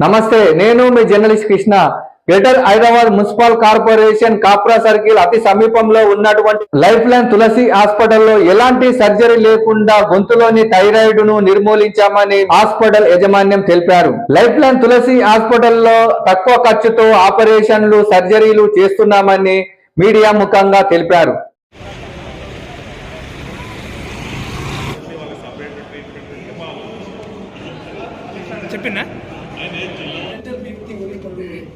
నమస్తే నేను మీ journalist Krishna. Greater Hyderabad municipal corporation Kapra circle అతి సమీపంలో ఉన్నటువంటి లైఫ్ లైన్ తులసి హాస్పిటల్లో ఎలాంటి సర్జరీ లేకుండా గొంతులోని థైరాయిడ్ను నిర్మూలించామని హాస్పిటల్ యాజమాన్యం తెలిపారు. లైఫ్ లైన్ తులసి హాస్పిటల్లో తక్కువ ఖర్చుతో ఆపరేషన్లు సర్జరీలు చేస్తున్నామని మీడియా ముఖంగా తెలిపారు. చెప్పిందా mental big only for me.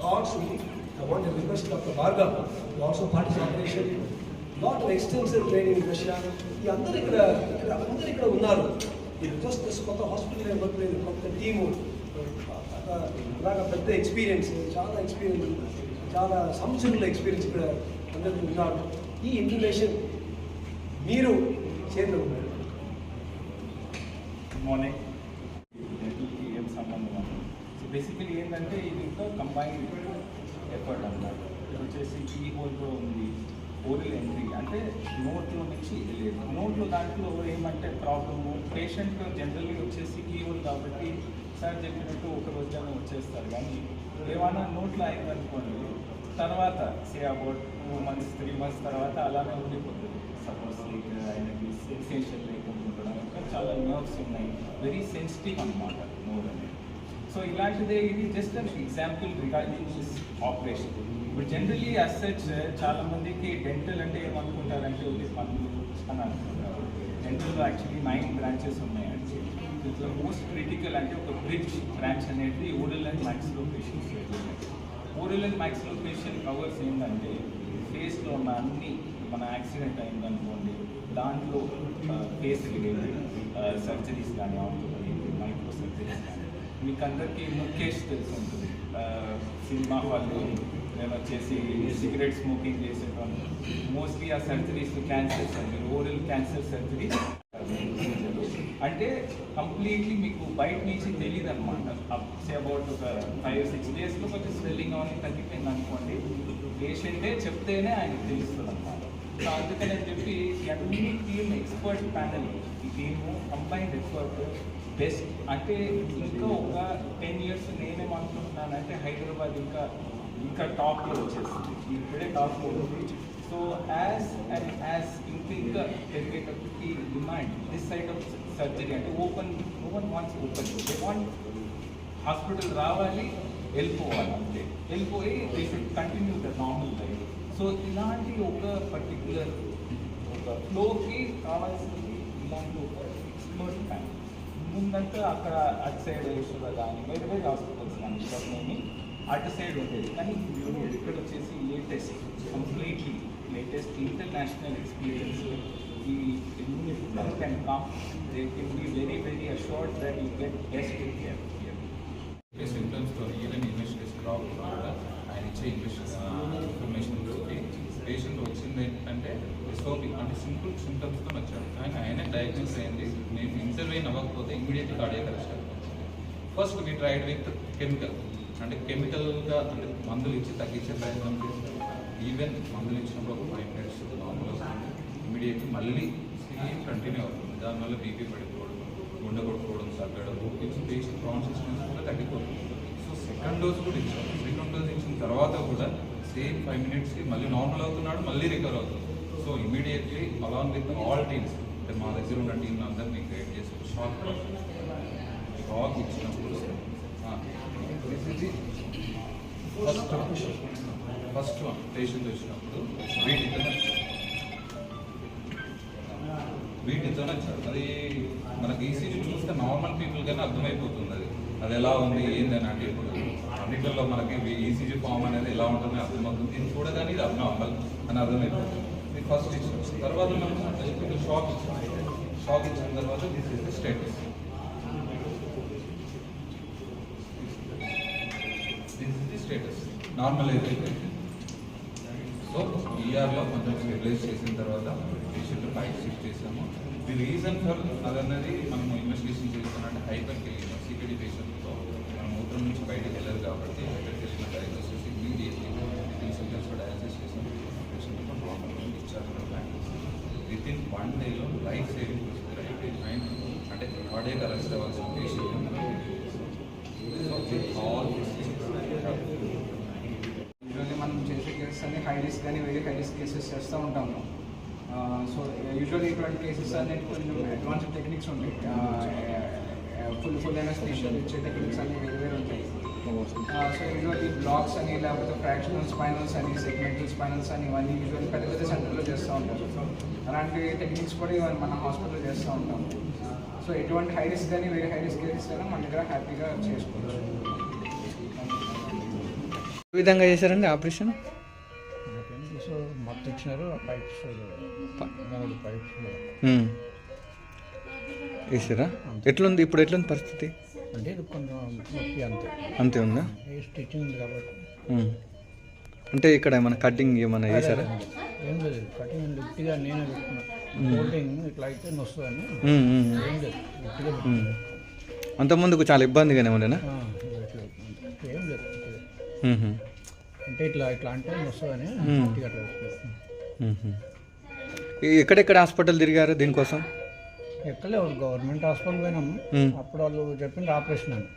I want to request Dr. Bhargav to also participation. Extensive training in Russia. ఈ అందరు ఇక్కడ ఇక్కడ అందరు ఇక్కడ ఉన్నారు కొత్త హాస్పిటల్ ఇవ్వట్లేదు కొత్త టీము అలాగా పెద్ద ఎక్స్పీరియన్స్ చాలా ఎక్స్పీరియన్స్ చాలా సంవత్సరంలో ఎక్స్పీరియన్స్ ఇక్కడ అందరికీ ఉన్నారు ఈ ఇన్ఫర్మేషన్ మీరు చేతిలో ఉన్నారు మార్నింగ్ డెంటల్కి ఏం సంబంధం ఉంది సో బేసికలీ ఏంటంటే ఇది ఇంకా కంబైన్డ్ ఎఫర్ట్ అన్నమాట. ఇది వచ్చేసి కీ హోల్తో ఉంది. ఓరల్ ఎంట్రీ అంటే నోట్లో నుంచి లేదు. నోట్లో దాంట్లో ఏమంటే ప్రాబ్లము పేషెంట్ జనరల్గా వచ్చేసి కీ హోల్ కాబట్టి సార్ చెప్పినట్టు ఒక రోజులోనే వచ్చేస్తారు. కానీ ఏమైనా నోట్లో అయిందనుకోండి తర్వాత say about two months three months తర్వాత అలానే ఉండిపోతుంది. సపోజ్ లైక్ uh, ఆయనకి సెన్సేషన్ లేకుండా చాలా నర్వ్స్ ఉన్నాయి. వెరీ సెన్సిటివ్ అనమాట నోర్ అనేది. సో ఇలాంటిదే ఇది just an example regarding this operation ఇప్పుడు జనరలీ అస్ సచ్ చాలా మందికి డెంటల్ అంటే ఏమనుకుంటారంటే ఓన్లీ పనులు అని అనుకుంటారు డెంటల్లో యాక్చువల్లీ నైన్ బ్రాంచెస్ ఉన్నాయండి దీంట్లో మోస్ట్ క్రిటికల్ అంటే ఒక బ్రిడ్జ్ బ్రాంచ్ అనేది oral and maxillofacial oral and maxillofacial covers ఏంటంటే ఫేస్లో ఉన్న అన్ని మన యాక్సిడెంట్ అయిందనుకోండి దాంట్లో ఫేస్ రిలేటెడ్ సర్జరీస్ కానీ మైక్రో సర్జరీస్ కానీ మీకు అందరికీ ముఖేష్ తెలిసి ఉంటుంది సినిమా వాళ్ళు నేను వచ్చేసి సిగరెట్ స్మోకింగ్ చేసేటప్పుడు మోస్ట్లీ ఆ సర్జరీస్ క్యాన్సర్స్ అండి. ఓరల్ క్యాన్సర్ సర్జరీ అంటే కంప్లీట్లీ మీకు బయట నుంచి తెలియదు అనమాట సే అబౌట్ ఒక ఫైవ్ సిక్స్ డేస్లో కొంచెం స్వెల్లింగ్ అవన్నీ తగ్గిపోయింది అనుకోండి. పేషెంటే చెప్తేనే ఆయనకు తెలుస్తుంది అనమాట సో అందుకని చెప్పి అన్ని టీమ్ ఎక్స్పర్ట్ ప్యానల్ ఈ టీము కంబైన్డ్ ఎక్స్పర్ట్ బెస్ట్ అంటే ఇంకా ఒక టెన్ ఇయర్స్ నేనేమనుకుంటున్నానంటే హైదరాబాద్ ఇంకా ఇంకా టాప్లో వచ్చేస్తుంది ఇప్పుడే టాప్లో ఉంది. సో యాజ్ అండ్ యాజ్ ఇంకా ఇంకా పెరిగేటప్పటికి demand this side of surgery అంటే open no one wants open they want hospital రావాలి వెళ్ళిపోవాలి అంతే. వెళ్ళిపోయి they should continue the normal life so ఇలాంటి ఒక పర్టిక్యులర్ ఒక ఫ్లోకి కావాల్సింది ఇలాంటి ఒక ఎక్స్ప్లోర్ ప్యాన్ ముందంతా అక్కడ అటు సైడ్ యశోద కానీ వేరే వేరే హాస్పిటల్స్ కానీ ఇవన్నీ అటు సైడ్ ఉండేది. కానీ ఇప్పుడు ఇక్కడ వచ్చేసి latest completely latest international experience ఈ can come they can be very very assured that you get best care ఈ సిమ్టమ్స్తో ఈవెన్ ఇన్వెస్టిగేషన్ రాకుండా ఆయన ఇచ్చే ఇన్వెస్టిగేషన్ ఇన్ఫర్మేషన్ తోటి పేషెంట్ వచ్చింది ఏంటంటే ఎస్ఓపి అంటే సింపుల్ సింటమ్స్తో వచ్చాడు. కానీ ఆయన డయాగ్నోస్ అయింది నేను ఇంటర్వ్యూన్ అవ్వకపోతే immediately cardiac arrest first we tried with chemical అంటే కెమికల్గా అంటే మందులు ఇచ్చి తగ్గించే ప్రయత్నం చేస్తాం ఈవెన్ మందులు ఇచ్చినప్పుడు ఒక ఫైవ్ మినిట్స్ నార్మల్ అవుతుంది ఇమీడియట్లీ మళ్ళీ సేమ్ కంటిన్యూ అవుతుంది. దానివల్ల బీపీ పడిపోవడం గుండె కొట్టుకోవడం తగ్గడం ఇచ్చి పేషెంట్ కాన్షియస్నెస్ కూడా తగ్గిపోతుంది. సో సెకండ్ డోస్ కూడా ఇచ్చాం. సెకండ్ డోస్ ఇచ్చిన తర్వాత కూడా సేమ్ ఫైవ్ మినిట్స్కి మళ్ళీ నార్మల్ అవుతున్నాడు మళ్ళీ రికవర్ అవుతుంది so immediately along with all teams అంటే మా దగ్గర ఉన్న టీం అందరినీ గైడ్ చేసి షాక్ షాక్ ఇచ్చినప్పుడు ఫస్ట్ ఫస్ట్ వన్ పేషెంట్ వచ్చినప్పుడు వీటితో వీటితో వచ్చాడు అది మనకి ఈసీజీ చూస్తే నార్మల్ పీపుల్ కన్నా అర్థమైపోతుంది అది. అది ఎలా ఉంది ఏందని అంటే ఇప్పుడు అన్నిట్లలో మనకి ఈసీజీ ఫామ్ అనేది ఎలా ఉంటుందని అర్థమవుతుంది ఇది చూడగానే ఇది అబ్నార్మల్ అని అర్థమైపోతుంది. ఇది ఫస్ట్ ఇచ్చాం తర్వాత మనం ఎలక్ట్రికల్ షాక్ ఇచ్చాం షాక్ ఇచ్చిన తర్వాత this is the status this is the status normal అయితే సో ఈఆర్లో కొంచెం స్టెబిలైజ్ చేసిన తర్వాత పేషెంట్ బయట షిఫ్ట్ చేసాము. ది రీజన్ ఫర్ అదన్నది మనం ఇన్వెస్టిగేషన్ చేస్తున్నట్టు హైపర్ కెలియర్ సిపిడి పేషెంట్తో హాస్పిటల్ నుంచి బయటకు వెళ్ళారు కాబట్టి హైపర్కి వెళ్ళిన diagnosis immediately with seconds diagnosis చేసిన పేషెంట్ నార్మల్ ఇచ్చారు. విత్ ఇన్ వన్ డేలో లైఫ్ సేవింగ్ ప్రొసీజర్ అయిపోయింది అంటే కార్డియక్ అరెస్ట్ అవ్వాల్సిన పేషెంట్ all these యూజువల్లీ మనం చేసే కేసెస్ అన్ని హై రిస్క్ కానీ వెరీ హై రిస్క్ కేసెస్ చేస్తూ ఉంటాము సో యూజువల్లీ ఇటువంటి కేసెస్ అనేది కొంచెం అడ్వాన్స్డ్ టెక్నిక్స్ ఉంటాయి ఫుల్ ఫుల్ స్టేషన్ ఇచ్చే టెక్నిక్స్ అన్ని వేరు వేరు ఉంటాయి. సో యూజువల్లీ బ్లాక్స్ అని లేకపోతే ఫ్రాక్షనల్ స్పైనల్స్ అని సెగ్మెంటల్ స్పైనల్స్ అని ఇవన్నీ యూజువల్లీ పెద్ద పెద్ద సెంటర్లో చేస్తూ ఉంటారు. అలాంటి టెక్నిక్స్ కూడా ఇవన్నీ మన హాస్పిటల్లో చేస్తూ ఉంటాం. సో ఎటువంటి హై రిస్క్ కానీ వెరీ హై రిస్క్ కేసెస్ అయినా మన దగ్గర హ్యాపీగా చేసుకోవచ్చు. ఏ విధంగా చేశారండి ఆపరేషన్? సో మొత్తం ఇచ్చినారు పైప్స్ పైప్స్ వేసారా? ఎట్లుంది? ఇప్పుడు ఎట్లుంది పరిస్థితి? అంటే కొంచెం నొప్పి అంతే. అంతే ఉందా? స్టిచ్చింగ్ ఉంది కాబట్టి. అంటే ఇక్కడ ఏమైనా కటింగ్ ఏమైనా చేశారా? ఏం లేదు కటింగ్ లిఫ్ట్గా నేనే ఇట్లా అయితే నొస్తుందని. ఏం లేదు లిఫ్ట్గా అంతకుముందుకు చాలా ఇబ్బందిగానే ఉండేనా. ఏం లేదు. అంటే ఇట్లా ఇట్లా అంటే నొస్తుందని ఎక్కడెక్కడ హాస్పిటల్ తిరిగారు దీనికోసం? ఎక్కలే గవర్నమెంట్ హాస్పిటల్ పోయినాము. అప్పుడు వాళ్ళు చెప్పింది ఆపరేషన్ అని.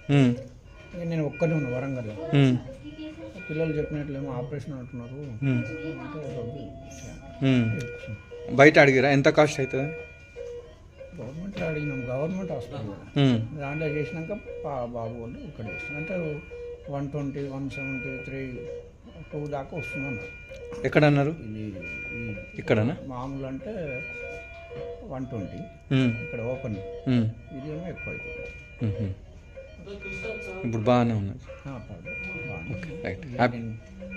నేను ఒక్కనే ఉన్నా వరంగల్లో ఉమ్, పిల్లలు చెప్పినట్లేమో ఆపరేషన్ అంటున్నారు. బయట అడిగిరా? ఎంత కాస్ట్ అవుతుంది? గవర్నమెంట్లో అడిగినాం గవర్నమెంట్ హాస్పిటల్ దాంట్లో చేసినాక బాబు వాళ్ళు ఇక్కడ చేసిన అంటే one twenty one seventy three two దాకా వస్తుందన్న ఎక్కడ అన్నారు ఇది ఈ ఇక్కడనా? మామూలు అంటే వన్ ట్వంటీ. ఇక్కడ ఓపెన్. ఇదేమో ఎక్కువ అవుతుంది. ఇప్పుడు బాగానే ఉన్నారు. రైట్.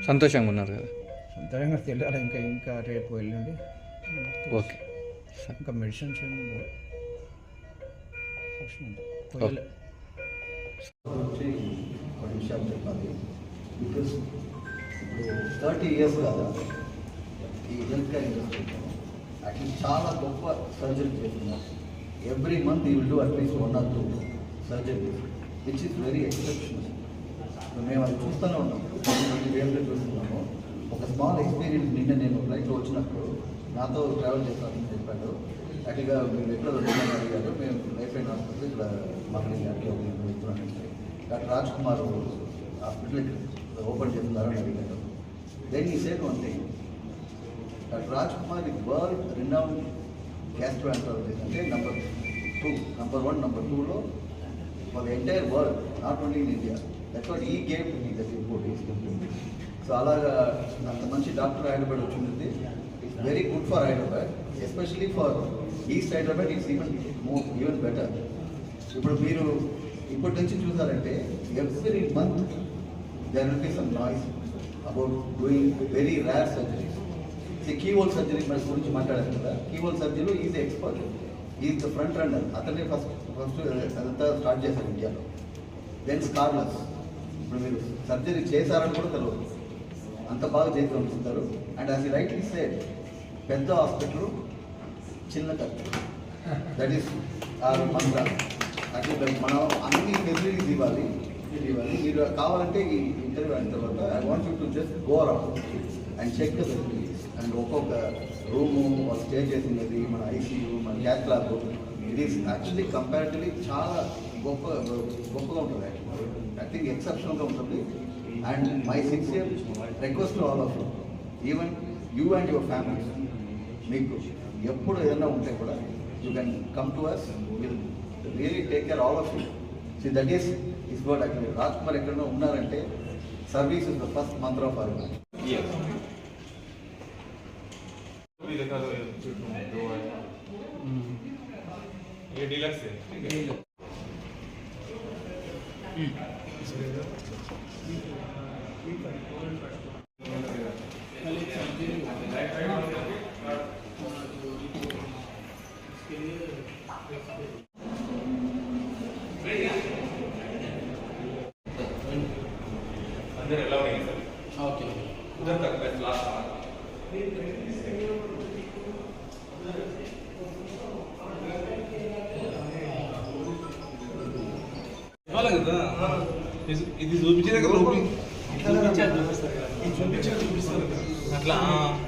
సంతోషంగా ఉన్నారు కదా? సంతోషంగా తెలియాలి ఇంకా ఇంకా రేపు వెళ్ళండి ఓకే. ఇంకా మెడిసిన్స్ చెప్పాలి. బికాస్ ఇప్పుడు థర్టీ ఇయర్స్ కదా ఈ హెల్త్ కేర్ ఇండస్ట్రీలో అట్లీస్ట్ చాలా గొప్ప సర్జరీ చేస్తున్నారు. ఎవ్రీ మంత్ ఈ will do at least one or two surgery which is very exceptional మేము అది చూస్తూనే ఉన్నాం. వేరే చూస్తున్నాము. ఒక స్మాల్ ఎక్స్పీరియన్స్ నిన్న నేను ఫ్లైట్లో వచ్చినప్పుడు నాతో ట్రావెల్ చేస్తానని చెప్పాడు. యాక్చువల్గా మీరు ఎక్కడ దొరుకుతున్నారని అడిగారు. మేము లైఫ్ అయిన హాస్పిటల్ ఇక్కడ మాకు అట్లా వెళ్తున్నానంటే doctor Raj Kumar hospital open చేస్తున్నారని అడిగారు. దెన్ ఈ said one thing Raj Kumar is world renowned gastroenterologist అంటే number two number one number టూలో for the entire world not only in India that what ఈ came to me that report so అలాగా అంత మంచి doctor Hyderabad వచ్చింది. It's very good for Hyderabad especially for east Hyderabad it's even more even better ఇప్పుడు మీరు ఇప్పటి నుంచి చూసారంటే every month there will be some noise about doing very rare surgeries keyhole surgery మన గురించి మాట్లాడారు కదా. Keyhole సర్జరీలో is expert is the front runner అతనే ఫస్ట్ ఫస్ట్ అదంతా స్టార్ట్ చేశారు ఇండియాలో. దెన్ స్కార్లస్ ఇప్పుడు మీరు సర్జరీ చేశారని కూడా తెలియదు అంత బాగా చేసి పంపిస్తారు అండ్ అది రైట్లీ సేడ్ పెద్ద హాస్పిటల్ చిన్న ఖర్చు దట్ ఈస్ ఆర్ మంత్ర అట్లా మనం అన్ని ఫెసిలిటీస్ ఇవ్వాలి. ఇవ్వాలి. మీరు కావాలంటే ఈ ఇంటర్వ్యూ అయిన తర్వాత I want you to just go around and check the and ఒక్కొక్క రూము స్టే చేసినది మన ఐసీయూ మన cath lab it is actually comparatively చాలా గొప్ప గొప్పగా ఉంటుంది ఐ థింక్ ఎక్సెప్షనల్గా ఉంటుంది. And my sincere request all of even you and your family మీకు ఎప్పుడు ఏదైనా ఉంటే కూడా you can come to us will really take care all of you see that is is what actually Raj Kumar ఎక్కడైనా ఉన్నారంటే service is the first mantra of our ये देखा तो ये दो है। ये डिलक्स है ठीक है? हम्म। ఇది చూపించే దగ్గర అట్లా Thank you. Five.